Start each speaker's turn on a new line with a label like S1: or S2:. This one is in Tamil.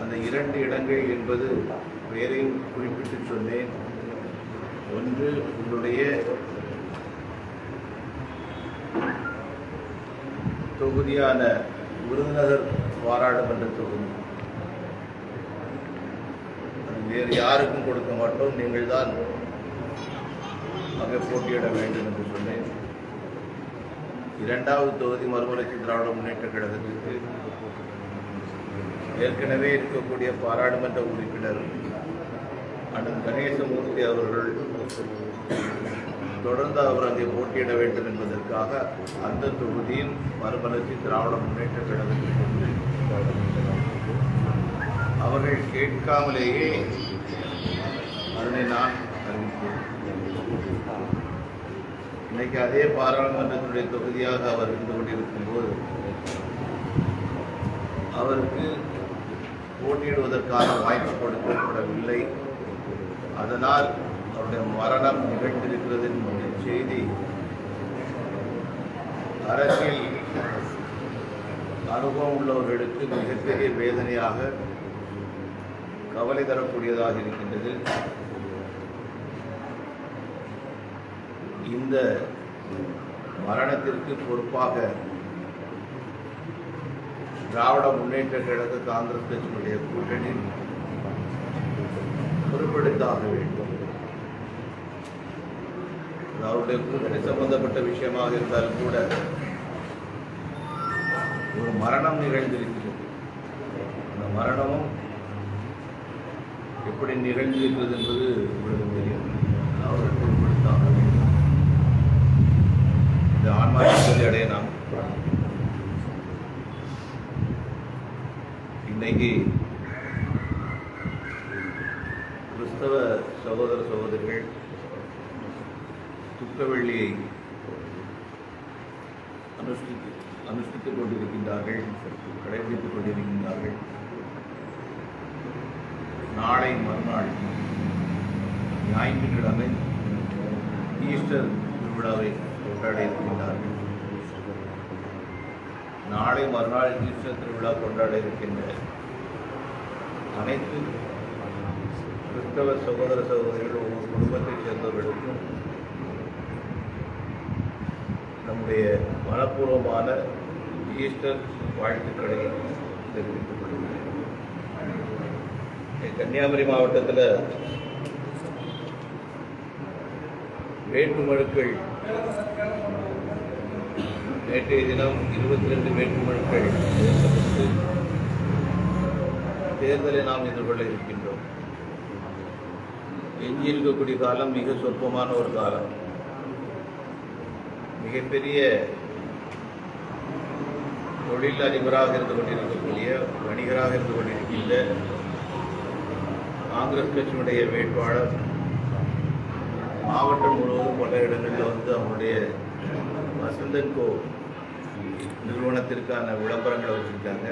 S1: அந்த இரண்டு இடங்கள் என்பது பெயரையும் குறிப்பிட்டு சொன்னேன். ஒன்று உங்களுடைய தொகுதியான விருதுநகர் பாராளுமன்ற தொகுதி. வேறு யாருக்கும் கொடுக்க மாட்டோம். நீங்கள் தான் அங்கே போட்டியிட வேண்டும் என்று சொன்னேன். இரண்டாவது தொகுதி மறுமலர்ச்சி திராவிட முன்னேற்ற கழகத்திற்கு ஏற்கனவே இருக்கக்கூடிய பாராளுமன்ற உறுப்பினர் அண்ணன் கணேசமூர்த்தி அவர்கள் தொடர்ந்து அவர் அங்கே போட்டியிட வேண்டும் என்பதற்காக அந்த தொகுதியின் மறுமலர்ச்சி திராவிட முன்னேற்ற கழகத்திற்கு அவர்கள் கேட்காமலேயே அதனை நான் அறிவித்தேன். இன்னைக்கு அதே பாராளுமன்றத்தினுடைய தொகுதியாக அவர் இருந்து கொண்டிருக்கும் போது அவருக்கு போட்டியிடுவதற்கான வாய்ப்பு கொடுக்கப்படவில்லை. அதனால் அவருடைய மரணம் நிகழ்ந்திருக்கிறது என்கிற செய்தி அரசியல் அனுபவம் உள்ளவர்களுக்கு மிகப்பெரிய வேதனையாக கவலை தரக்கூடியதாக இருக்கின்றது. இந்த மரணத்திற்கு பொறுப்பாக திராவிட முன்னேற்ற கழக காங்கிரஸ் கட்சியினுடைய கூட்டணி பொறுப்பெடுத்தாக வேண்டும். அவருடைய கூட்டணி சம்பந்தப்பட்ட விஷயமாக இருந்தாலும் கூட ஒரு மரணம் நிகழ்ந்திருக்கிறது. அந்த மரணமும் எப்படி நிகழ்ந்திருக்கிறது என்பது உங்களுக்கு தெரியும் அவர்கள் பொருட்படுத்தாக வேண்டும் இந்த ஆன்மாவை அடைய நாம் இன்னைக்கு கிறிஸ்தவ சகோதர சகோதரிகள் துக்கவெள்ளியை அனுஷ்டித்து அனுஷ்டித்துக் கொண்டிருக்கின்றார்கள் கடைபிடித்துக் கொண்டிருக்கின்றார்கள். நாளை மறுநாள் ஞாயிற்றுக்கிழமை ஈஸ்டர் திருவிழாவை கொண்டாட இருக்கின்றார்கள். நாளை மறுநாள் ஈஸ்வர திருவிழா கொண்டாட இருக்கின்ற அனைத்து கிறிஸ்தவ சகோதர சகோதரிகள் ஒவ்வொரு குடும்பத்தைச் சேர்ந்தவர்களுக்கும் நம்முடைய மனப்பூர்வமான ஈஸ்டர் வாழ்த்துக்களை தெரிவித்துக் கொள்கிறேன். கன்னியாகுமரி மாவட்டத்தில் வேட்புமனுக்கள் நேற்றைய தினம் இருபத்தி ரெண்டு வேட்புமனுக்கள் தேர்தலை நாம் எதிர்கொள்ள இருக்கின்றோம். எஞ்சியிருக்கக்கூடிய காலம் மிக சொற்பமான ஒரு காலம். மிகப்பெரிய தொழில் அதிபராக இருந்து கொண்டிருக்கக்கூடிய வணிகராக இருந்து கொண்டிருக்கின்ற காங்கிரஸ் கட்சியினுடைய வேட்பாளர் மாவட்டம் முழுவதும் பல இடங்களில் வந்து அவருடைய வசந்தன் கோ நிறுவனத்திற்கான விளம்பரங்களை வச்சுருக்காங்க.